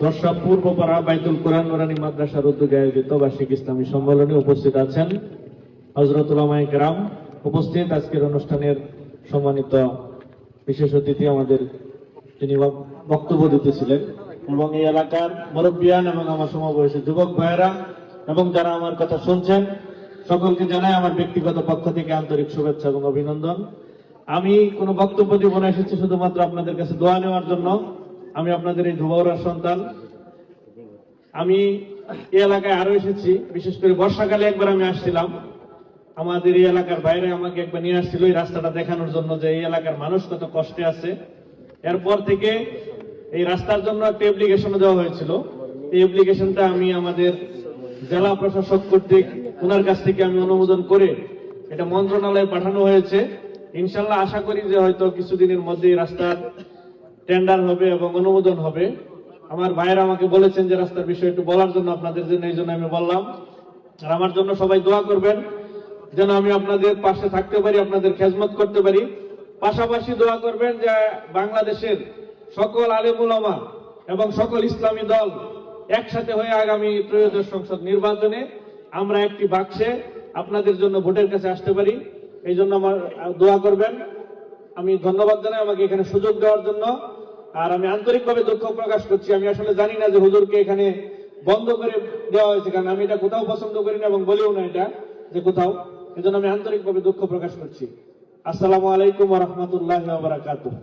দশরা পূর্বপাড়া বাইতুল কোরআন নুরানি মাদ্রাসার উদ্যোগে আয়োজিত বার্ষিক ইসলামী সম্মেলনে উপস্থিত আছেন গ্রাম উপস্থিত আজকের অনুষ্ঠানের সম্মানিত বিশেষ অতিথি আমাদের তিনি বক্তব্য দিতেছিলেন এবং এই এলাকার মুরব্বিয়ান এবং আমার সমবয়সী যুবক ভাইয়েরা এবং যারা আমার কথা শুনছেন, সকলকে জানাই আমার ব্যক্তিগত পক্ষ থেকে আন্তরিক শুভেচ্ছা এবং অভিনন্দন। আমি কোনো বক্তব্য দিব না, এসেছি শুধুমাত্র আপনাদের কাছে দোয়া নেওয়ার জন্য। আমি আপনাদের এই ধুবাউরার সন্তান। আমি এই এলাকায় আরও এসেছি, বিশেষ করে বর্ষাকালে একবার আমি আসছিলাম। আমাদের এই এলাকার বাইরে আমাকে একবার নিয়ে আসছিল এই রাস্তাটা দেখানোর জন্য যে এই এলাকার মানুষ কত কষ্টে আছে। এরপর থেকে এই রাস্তার জন্য একটা অ্যাপ্লিকেশনও দেওয়া হয়েছিল। এই অ্যাপ্লিকেশনটা আমি আমাদের জেলা প্রশাসক কর্তৃক ওনার কাছ থেকে আমি অনুমোদন করে এটা মন্ত্রণালয়ে পাঠানো হয়েছে। ইনশাল্লাহ আশা করি যে হয়তো কিছুদিনের মধ্যে এই রাস্তার টেন্ডার হবে এবং অনুমোদন হবে। আমার ভাইয়েরা আমাকে বলেছেন যে রাস্তার বিষয়ে একটু বলার জন্য আপনাদের জন্য, এই জন্য আমি বললাম। আর আমার জন্য সবাই দোয়া করবেন, যেন আমি আপনাদের পাশে থাকতে পারি, আপনাদের খেজমত করতে পারি। পাশাপাশি দোয়া করবেন যে বাংলাদেশের সকল আলেমুলামা এবং সকল ইসলামী দল একসাথে হয়ে আগামী ত্রয়োদশ সংসদ নির্বাচনে আমরা একটি বাক্সে আপনাদের জন্য ভোটের কাছে আসতে পারি। এই জন্য আমার দোয়া করবেন। আমি ধন্যবাদ জানাই আমাকে এখানে সুযোগ দেওয়ার জন্য। আর আমি আন্তরিকভাবে দুঃখ প্রকাশ করছি। আমি আসলে জানি না যে হুজুরকে এখানে বন্ধ করে দেওয়া হয়েছে কারণ আমি এটা কোথাও পছন্দ করি না এবং বলিও না এটা যে কোথাও। এজন্য আমি আন্তরিকভাবে দুঃখ প্রকাশ করছি। আসসালামু আলাইকুম রহমতুল্লাহ বারাকাতুহ।